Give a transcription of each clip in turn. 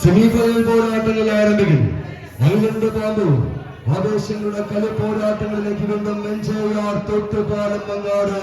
Semifinal പോരാട്ടങ്ങൾ ആരംഭിക്കും island പാമ്പ് ആവേശങ്ങളുടെ കളി പോരാട്ടങ്ങളിലേക്ക് വീണ്ടും എൻജോയാർ തൊട്ടുപാലം മങ്ങാട്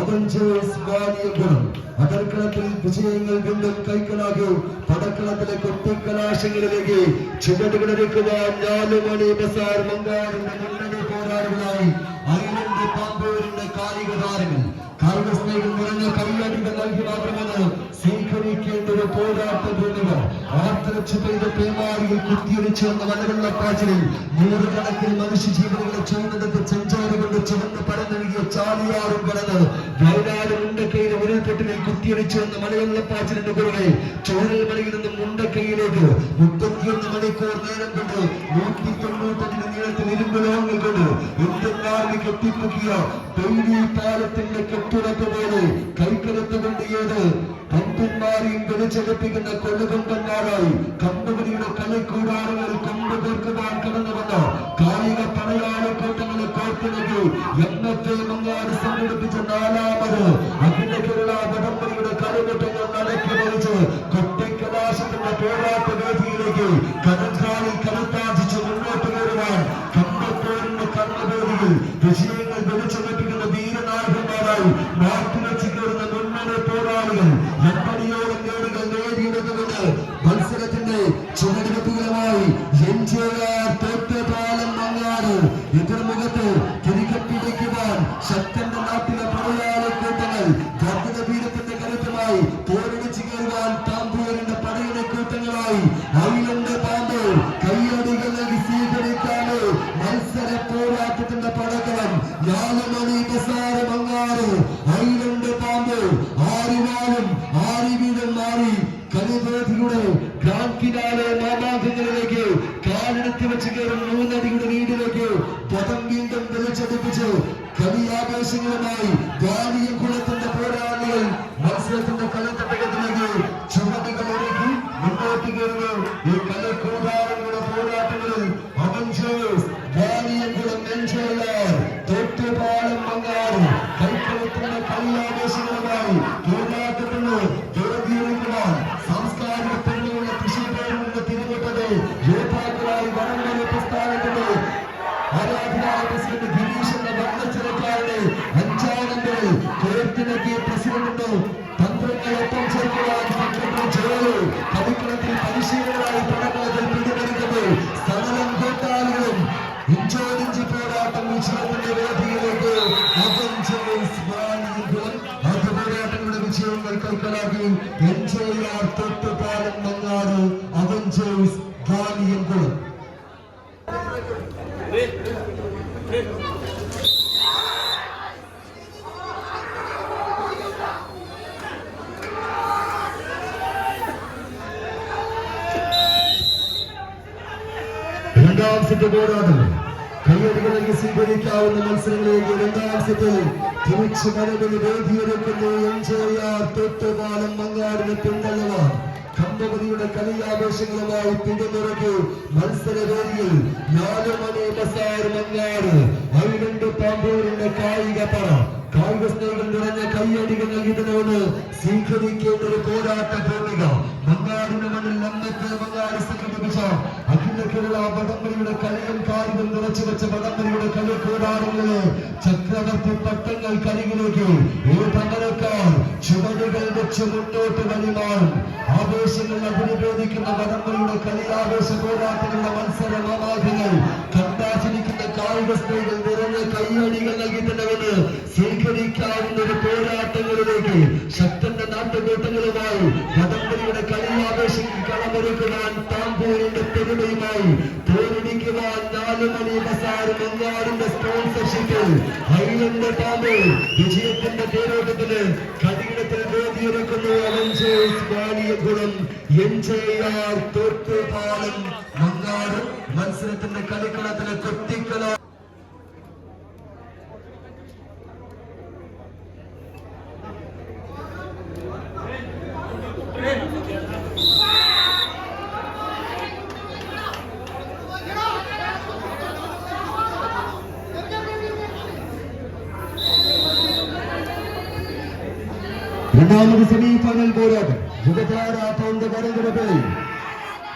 അവഞ്ചേഴ്സ് വാലിയപുരം അതർക്കളത്തിൽ വിജയങ്ങൾ വീണ്ടും കൈക്കലാകൂ. പടക്കളത്തിലെ കൊട്ടിക്കലാശങ്ങളിലേക്ക് ചുവടുകളെടുക്കുവാൻ നാല് മണി ബസാർ മങ്ങാടിന്റെ മുന്നണി പോരാളികളായി. അയലന്റെ പാമ്പൂരിന്റെ കായിക താരങ്ങൾ കായിക സ്നേഹം നിറഞ്ഞ കൈയടികൾ നൽകി മാത്രമാണ് സ്വീകരിക്കേണ്ട ഒരു പോരാട്ട ഭൂമിക ആർത്തരച്ചു പെയ്ത പേമാരിയിൽ കുത്തിയൊലിച്ചു വന്ന വനവെള്ളപ്പാച്ചിലിൽ നൂറുകണക്കിന് മനുഷ്യജീവനുകളെ ചൂണ്ടെടുത്ത് ചെഞ്ചാറ് കൊണ്ട് ചുവന്ന് പരന്നൊഴുകിയ ചാലിയാറും കടന്ന് വയനാട് മുണ്ടക്കയിലെ ഉരുൾപൊട്ടിലിൽ കുത്തിയൊലിച്ചു വന്ന മലവെള്ളപ്പാച്ചിലിന്റെ കുറുകെ ചോരൽ മലയിൽ നിന്നും മുണ്ടക്കയിലേക്ക് മുപ്പത്തിയൊന്ന് മണിക്കൂർ നേരം കൊണ്ട് നൂറ്റി തൊണ്ണൂറ്റഞ്ചിന് നീളത്തിൽ ഇരുമ്പ് ലോഹങ്ങൾ കൊണ്ട് ഇന്ത്യക്കാരിൽ കെട്ടിപ്പൊക്കിയ പാലത്തിന്റെ കെട്ടുറപ്പ് പോലെ കൈക്കലത്ത് കൊണ്ടിയത് പമ്പന്മാരെയും വിളിച്ചെടുപ്പിക്കുന്ന കൊല്ലുകൊമ്പന്മാരായി കമ്പനിയുടെ കളിക്കൂടാരങ്ങളിൽ കൊണ്ടുതീർക്കുവാൻ കടന്നു വന്ന. കായിക പടയാളക്കൂട്ടങ്ങളെ കോർത്തിണക്കി എം എഫ് എ മങ്ങാട് സംഘടിപ്പിച്ച നാലാമത് അഖില കേരള വടംവലിയുടെ കളിമുറ്റങ്ങൾ നടക്കി വഹിച്ച് കുട്ടിക്കലാശത്തിന്റെ പോരാട്ട വേദിയിലേക്ക് കടൽക്കാലിൽ കലത്താർജിച്ച് ആരി വീതം മാറി ഗ്രാൻഡ് ഫിനാലെ മാമാങ്കങ്ങളിലേക്ക് കാലെടുത്ത് വെച്ച് കയറും മൂന്നടിയുടെ വീടിലേക്ക് പദം വീണ്ടും തെളിച്ചടിപ്പിച്ച് കവി ആവേശങ്ങളുമായി ഗാലിയം കുളത്തിന്റെ പോരാളികൾ മത്സരത്തിന്റെ കളിത്തട്ടകത്തിലേക്ക് ചുമതുകൾ യോദ്ധാക്കളായി വടംവലി പ്രസ്ഥാനത്തിന്റെ ആരാധനായ പ്രസിഡന്റ് ഗിരീഷ് എന്ന വർണച്ചിറക്കാരുടെ അഞ്ചാനന്റെ കോർത്തിണക്കിയ പ്രസിഡന്റ് തന്ത്രങ്ങളൊപ്പം ചേർക്കുവാൻ സെക്രട്ടറി ജോലു കളിക്കളത്തിൽ പരിശീലനമായി പടക്കളത്തിൽ പിടിപെടുന്നത് സകലം കൂട്ടാളികളും ഇഞ്ചോടിഞ്ച് പോരാട്ടം വിജയത്തിന്റെ വേദിയിലേക്ക് അവഞ്ചേഴ്സ് വാണിയകുളം ആദ്യ പോരാട്ടങ്ങളുടെ വിജയങ്ങൾ കൈക്കലാക്കി എൻജോയാർ തൊട്ടുപാലം മങ്ങാട് അവഞ്ചേഴ്സ് വാണിയകുളം പോരാട്ടം കയ്യടികൾ സ്വീകരിക്കാവുന്ന മത്സരങ്ങളിലേക്ക് രണ്ടാം സെറ്റ് തിരിച്ചു വരവിന് വേദിയൊരുക്കുന്നു. എൻജോയാർ തൊട്ടുപാലം മങ്ങാടിന് പിന്തള്ളുവാൻ കമ്പവതിയുടെ കളിയാവേശങ്ങളുമായി പിന്തുണയ്ക്കു മത്സരവേദിയിൽ നാല് മണി ബസാർ മങ്ങാട്. ഐലൻഡ് പാമ്പൂരിന്റെ കായിക പറ. കായിക സ്നേഹം നിറഞ്ഞ കയ്യടികൾ നൽകിയതിനോട് സ്വീകരിക്കേണ്ട ഒരു പോരാട്ട ഭൂമിക മണ്ണിൽ അന്നത്തെ മങ്ങാട് സംഘടിപ്പിച്ച അഖില കേരള വടംവലിയുടെ കലയും കാര്യം നിറച്ചു വെച്ച വടംവലിയുടെ കളി കൂടാരങ്ങളിലെ ചക്രവർത്തി പട്ടങ്ങൾ കരികിലേക്ക്. ഏതമരക്കാർ ചുവടുകൾ വെച്ച് മുന്നോട്ട് വലിമാറും ആവേശങ്ങൾ അഭിനിവേദിക്കുന്ന വടംവലിയുടെ കളിയാവേശ പോരാട്ടങ്ങളുടെ മത്സര മാമാകങ്ങൾ കണ്ടാചരിക്കുന്ന കായിക സ്ത്രീകൾ നിറഞ്ഞ കൈയടികൾ നൽകിയിട്ടുണ്ടെന്ന് സ്വീകരിക്കാവുന്ന ഒരു പോരാട്ടങ്ങളിലേക്ക് ശക്തന്റെ നാട്ടുകൂട്ടങ്ങളുമായി വടംവലിയുടെ കളിയാവേശങ്ങൾ കളമൊരുക്കുവാൻ താമ്പൂരിന്റെ പെരുമയുമായി തോരടിക്കുവാൻ നാല് മണി ബസാർ മങ്ങാടിന്റെ സ്പോൺസർഷിപ്പിൽ ഹൈലൻഡ് പാമ്പ് വിജയത്തിന്റെ തേരോട്ടത്തിന് കടിയിടത്തിൽ വേദിയൊരുക്കുന്നു അവഞ്ചേഴ്സ് വാലിയകുളം എൻജെആർ തോട്ടുപാലം മങ്ങാട് മത്സരത്തിന്റെ കളിക്കളത്തിലെ കൊത്തിക്കല രണ്ടാമത് സെമി ഫൈനൽ പോരാട്ടം. യുവതാര പൗണ്ട് വരകിടപ്പിൽ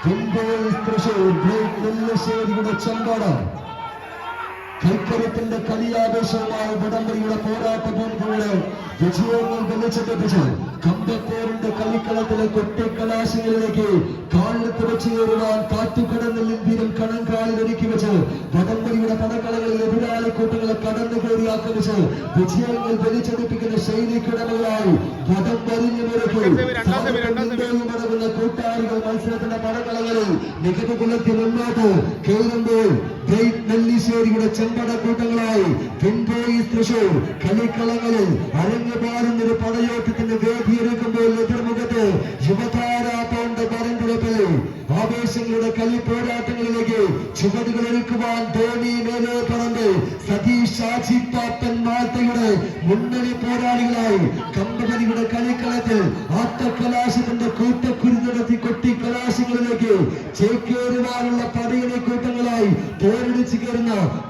ഫുട്ബോൾ തൃശൂർ ബ്രേക്ക് നെല്ലശ്ശേരിയുടെ കൈക്കരത്തിന്റെ കളിയാവേശവുമായ വടംവലിയുടെ പോരാട്ട പോയിന്റുകൾ വിജയങ്ങൾ വെളിച്ചെത്തിപ്പിച്ചു കമ്പത്തേറിന്റെ കളിക്കളത്തിലെ കൊട്ടിക്കലാശങ്ങളിലേക്ക് കാലിലത്ത് വെച്ച് കയറുവാൻ കാറ്റുകടന്നിൽ ലിന്തിരും കണം കാലിലൊരുക്കി വെച്ച് വടംവലിയുടെ പടക്കളങ്ങളിൽ എതിരാളി കൂട്ടങ്ങളെ കടന്നു കയറി ആക്രമിച്ച് വിജയങ്ങൾ വലിച്ചെടുപ്പിക്കുന്ന ശൈലി കിടമകളായി മത്സരത്തിന്റെ പടക്കളങ്ങളിൽ മികവ് പുലർത്തി മുന്നോട്ട് കയറുമ്പോൾ ഗ്രേറ്റ് ചെമ്പട കൂട്ടങ്ങളായി പിൻപോയി തൃശൂർ കളിക്കളങ്ങളിൽ അരങ്ങുപാടുന്നൊരു പടയോട്ടത്തിന്റെ വേദിയൊരുക്കുമ്പോൾ എതിർമുഖത്ത് യുവതാര പൗണ്ട് പരമ്പരപ്പിൽ ആവേശങ്ങളുടെ കളി പോരാട്ടങ്ങളിലേക്ക് ചുവടുകൾ ഒരുക്കുവാൻ ധോണി മേലോ പറമ്പ് സതീഷ് ഷാജി പാപ്പൻ മാത്തയുടെ മുന്നണി പോരാളികളായി കമ്പനിയുടെ കളിക്കളത്തിൽ ആത്മകലാശത്തിന്റെ കൂട്ടക്കുരു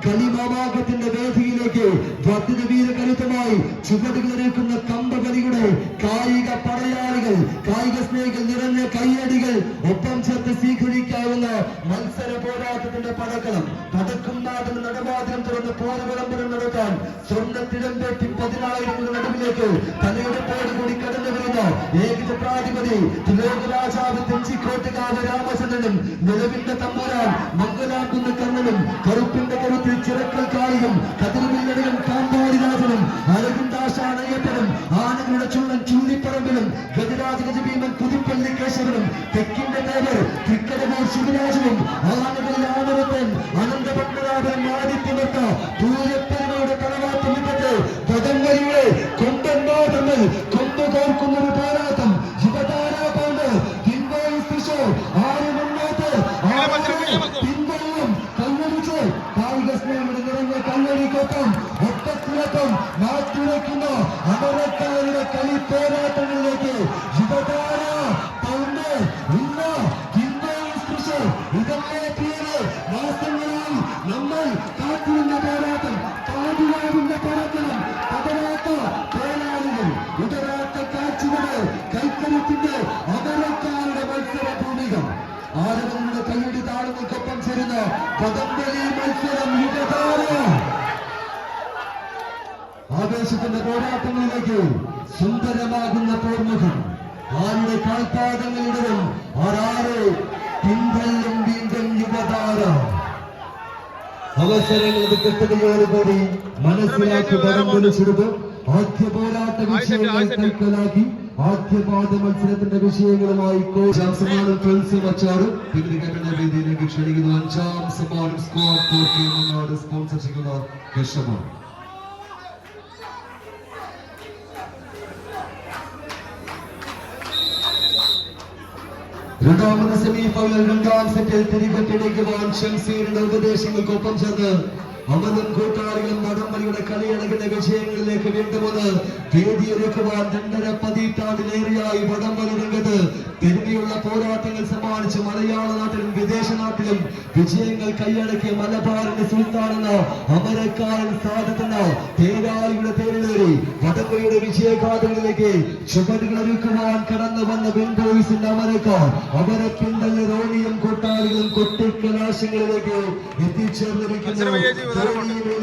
കളിമാമാകത്തിന്റെ വേദിയിലേക്ക് വർദ്ധിത വീര കരുത്തമായി ചുവടുകളൊരുക്കുന്ന കമ്പകളിയുടെ കായിക പടയാളികൾ കായിക സ്നേഹികൾ നിറഞ്ഞ കയ്യടികൾ ഒപ്പം ചേർത്ത് സ്വീകരിക്കാവുന്ന മത്സര പോരാട്ടത്തിന്റെ പടക്കളം. പടക്കും നാദം നടവാതിരം തുറന്ന് പോരവിളംബരം നടത്താൻ സ്വന്തം തിരമ്പേറ്റി പതിനായിരങ്ങളുടെ നടുവിലേക്ക് തലയുടെ പോടുകൂടി കടന്നു വരുന്ന ഏകജ പ്രാധിപതി ലോകരാജാവ് തെച്ചിക്കോട്ടുകാവ് രാമചന്ദ്രനും നിലവിന്റെ തമ്പുരാൻ മംഗലാകുന്ന കണ്ണനും കറുപ്പിന്റെ ചുള്ളൻ ചൂളിപ്പറമ്പിലും ഗജരാജ ഗജഭീമൻ പുതുപ്പള്ളി കേശവനും തെക്കിന്റെ നേവർ തൃക്കടമൂർ ശിവരാജനും ആനകളിൽ ആനവത്തൻ അനന്തപത്മനാഭൻ ആദിത്യമത്ത പൂരപ്പെരുമയുടെ ഒപ്പത്തിനൊപ്പം മാറ്റുരയ്ക്കുന്ന അമരക്കാരുടെ കളി പോരാട്ടങ്ങളിലേക്ക് യുവതാര പൗണ്ട് ഇന്ന് പിൻപോയി തൃശൂർ ഇതല്ലേ പേര് മാസങ്ങളിൽ നമ്മൾ കാത്തിരുന്ന പോരാട്ടം കാതിലാവിന്റെ പടക്കണം പതരാത്ത പോരാളികൾ ഉടരാത്ത കാച്ചുകൾ കൈക്കരുത്തിന്റെ പോരാട്ടങ്ങളിലേക്ക് സുന്ദരമാകുന്ന പോർമുഖം. ആരുടെ കാൽപാദങ്ങളിടവും ആരാറ് പിന്തല്ലും വീണ്ടും യുവതാര അവസരങ്ങളുടെ കൂടി മനസ്സിലാക്കി തരം വിളിച്ചെടുത്ത് ആദ്യ പോരാട്ട വിഷയങ്ങൾ കൈക്കലാക്കി ആദ്യപാദ മത്സരത്തിന്റെ വിഷയങ്ങളുമായി സമ്മാനം വച്ചാറ് പിതൃകരണ ക്ഷണിക്കുന്ന അഞ്ചാം സമ്മാനം സ്കോർ സ്പോൺസർ ചെയ്യുന്ന കൃഷ്ണമാണ് രണ്ടാമത്തെ സെമി ഫൈനൽ രണ്ടാം സെറ്റിൽ തിരികെ പിടിക്കുവാൻ ഷംസീറിന്റെ ഉപദേശങ്ങൾക്കൊപ്പം ചേർന്ന് അമലും കൂട്ടാളികളും നടമ്പടിയുടെ കളിയടക്കുന്ന വിജയങ്ങളിലേക്ക് വീണ്ടും വന്ന് എടുക്കുവാൻ രണ്ടര പതിറ്റാണ്ടിലേറെയായി വടംവലി രംഗത്ത് തിരുമിയുള്ള പോരാട്ടങ്ങൾ സമ്മാനിച്ച് മലയാള നാട്ടിലും വിദേശ നാട്ടിലും വിജയങ്ങൾ കൈയടക്കിയ മലബാറിന്റെ സുൽത്താനെന്ന അമരക്കാരൻ സാധിക്കുന്ന തേരാളിയുടെ തേരിലേറി വടംവലിയുടെ വിജയഗാഥകളിലേക്ക് ചുവടുകളൊരുക്കുവാൻ കടന്നു വന്ന വെൻഡോയിസിന്റെ അമരക്കാർ അവരെ പിന്തള്ളി റോണിയും കൂട്ടാളികളും കൊട്ടിക്കലാശങ്ങളിലേക്ക് എത്തിച്ചേർന്നിരിക്കുന്നു. ധോണിയും